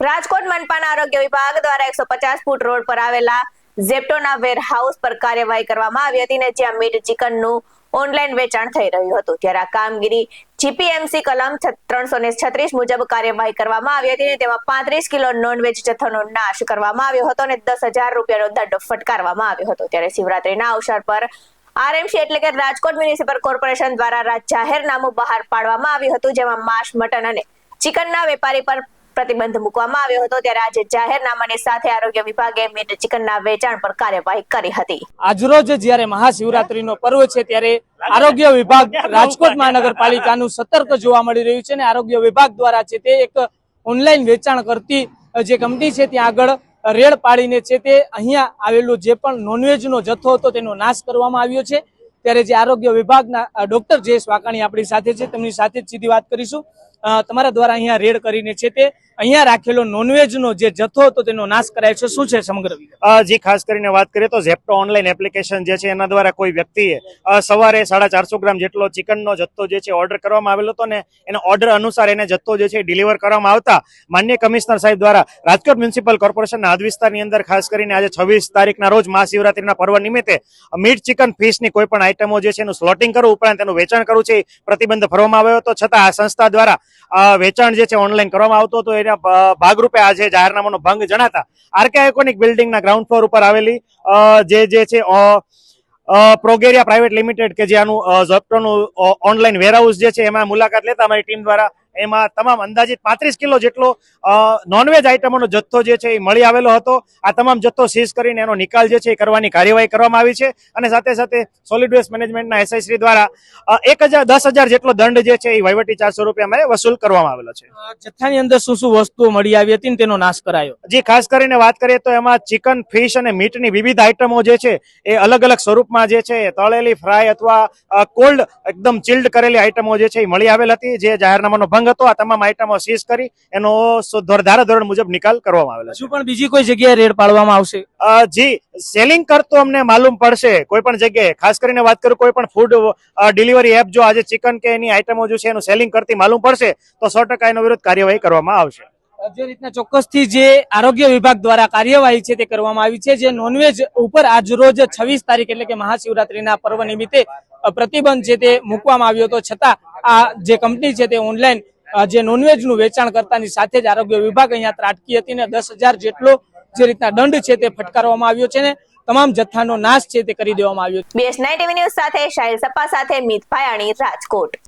રાજકોટ મનપાના આરોગ્ય વિભાગ દ્વારા એકસો પચાસ ફૂટ રોડ પર આવેલા ઝેપ્ટોના વેર હાઉસ પર કાર્યવાહી કરવામાં આવી હતી ને જ્યાં મીટ ચિકનનું ઓનલાઈન વેચાણ થઈ રહ્યું હતું. ત્યારે આ કામગીરી જીપીએમસી કલમ ત્રણસો ને છત્રીસ મુજબ કાર્યવાહી કરવામાં આવી હતી તેમાં પાંત્રીસ કિલો નોનવેજ જથ્થોનો નાશ કરવામાં આવ્યો હતો અને દસ હજાર રૂપિયાનો દંડ ફટકારવામાં આવ્યો હતો. ત્યારે શિવરાત્રીના અવસર પર આરએમસી એટલે કે રાજકોટ મ્યુનિસિપલ કોર્પોરેશન દ્વારા જાહેરનામું બહાર પાડવામાં આવ્યું હતું, જેમાં માંસ, મટન અને ચિકનના વેપારી પર પ્રતિબંધ મૂકવામાં આવ્યો હતો ત્યારે આજે જાહેરનામાની સાથે આરોગ્ય વિભાગે મીટ ચિકનના વેચાણ પર કાર્યવાહી કરી હતી. આજરોજ જ્યારે મહાશિવરાત્રીનો પર્વ છે ત્યારે આરોગ્ય વિભાગ રાજકોટ મહાનગરપાલિકાનું સતર્ક જોવા મળી રહ્યું છે અને આરોગ્ય વિભાગ દ્વારા છે તે એક ઓનલાઈન વેચાણ કરતી જે કંપની છે ત્યાં આગળ રેડ પાડીને છે તે અહીંયા આવેલું જે પણ નોનવેજનો જથ્થો હતો તેનો નાશ કરવામાં આવ્યો છે. ત્યારે જે આરોગ્ય વિભાગના ડોક્ટર જયેશ વાકાણી આપણી સાથે છે. તેમની સાથે જ સીધી વાત કરીશું. તમારા દ્વારા અહીંયા રેડ કરીને છે તે અહીંયા રાખેલો નોનવેજનો જે જથ્થો હતો તેનો નાશ કરાયો છે. શું છે સમગ્ર જે, ખાસ કરીને વાત કરીએ તો ઝેપ્ટો ઓનલાઈન એપ્લિકેશન જે છે એના દ્વારા કોઈ વ્યક્તિએ સવારે સાડા ચારસો ગ્રામ જેટલો ચિકનનો જથ્થો જે છે ઓર્ડર કરવામાં આવેલો હતો ને એના ઓર્ડર અનુસાર એને જથ્થો જે છે ડિલિવર કરવામાં આવતા માન્ય કમિશનર સાહેબ દ્વારા રાજકોટ મ્યુનિસિપલ કોર્પોરેશનના હદ વિસ્તારની અંદર ખાસ કરીને આજે છવ્વીસ તારીખના રોજ મહાશિવરાત્રીના પર્વ નિમિત્તે મીટ ચિકન ફિશની કોઈ પણ આઈટમો જે છે એનું સ્લોટિંગ કરવું ઉપરાંત એનું વેચાણ કરવું છે પ્રતિબંધ ફરવામાં આવ્યો હતો. છતાં આ સંસ્થા દ્વારા વેચાણ જે છે ઓનલાઈન કરવામાં આવતું હતું. એના ભાગરૂપે આજે જાહેરનામાનો ભંગ જણાતા આરકે આઇકોનિક બિલ્ડિંગના ગ્રાઉન્ડ ફ્લોર ઉપર આવેલી જે જે છે પ્રોગેરિયા પ્રાઇવેટ લિમિટેડ કે જે આનું ઝપ્ટોનું ઓનલાઈન વેરહાઉસ જે છે એમાં મુલાકાત લેતા અમારી ટીમ દ્વારા એમાં તમામ અંદાજિત પાંત્રીસ કિલો જેટલો નોનવેજ આઇટમોનો જથ્થો જે છે એ મળી આવેલો હતો. આ તમામ જથ્થો સીઝ કરીને એનો નિકાલ જે છે એ કરવાની કાર્યવાહી કરવામાં આવી છે. અને સાથે સાથે સોલિડ વેસ્ટ મેનેજમેન્ટના એસઆઈ દ્વારા એક હજાર જેટલો દંડ જે છે એ વહીવટી ચારસો રૂપિયામાં વસૂલ કરવામાં આવેલો છે. જથ્થાની અંદર શું શું વસ્તુઓ મળી આવી હતી તેનો નાશ કરાયો? જે ખાસ કરીને વાત કરીએ તો એમાં ચિકન ફિશ અને મીટની વિવિધ આઇટમો જે છે એ અલગ અલગ સ્વરૂપમાં જે છે તળેલી ફ્રાય અથવા કોલ્ડ એકદમ ચિલ્ડ કરેલી આઇટમો જે છે એ મળી આવેલ હતી જે જાહેરનામાનો ભંગ હતો આ તમામ આઈટમો સીઝ કરી એનો ધારા ધોરણ મુજબ નિકાલ કરવામાં આવેલો છે. પણ બીજી કોઈ જગ્યાએ રેડ પાડવામાં આવશે? જી સેલિંગ કરતો અમને માલુમ પડશે કોઈ પણ જગ્યાએ. ખાસ કરીને વાત કરું કોઈ પણ ફૂડ ડિલિવરી એપ જો આજે ચિકન કે એની આઈટમો જો છે એનું સેલિંગ કરતી માલુમ પડશે તો સો એનો વિરુદ્ધ કાર્યવાહી કરવામાં આવશે. જે રીતના ચોક્કસથી જે આરોગ્ય વિભાગ દ્વારા કાર્યવાહી છે તે કરવામાં આવી છે જે નોનવેજ ઉપર આજરોજ છવ્વીસ તારીખ એટલે કે મહાશિવરાત્રીના પર્વ નિમિત્તે પ્રતિબંધ છે તે મૂકવામાં આવ્યો હતો. છતાં આ જે કંપની છે તે ઓનલાઈન જે નોનવેજનું વેચાણ કરતાની સાથે જ આરોગ્ય વિભાગ અહીંયા ત્રાટકી હતી ને દસ જેટલો જે રીતના દંડ છે તે ફટકારવામાં આવ્યો છે ને તમામ જથ્થાનો નાશ છે તે કરી દેવામાં આવ્યો બીએસ નાઇન ટીવી ન્યૂઝ સાથે શાહિલ સપ્પા સાથે મિત પાયાણી રાજકોટ.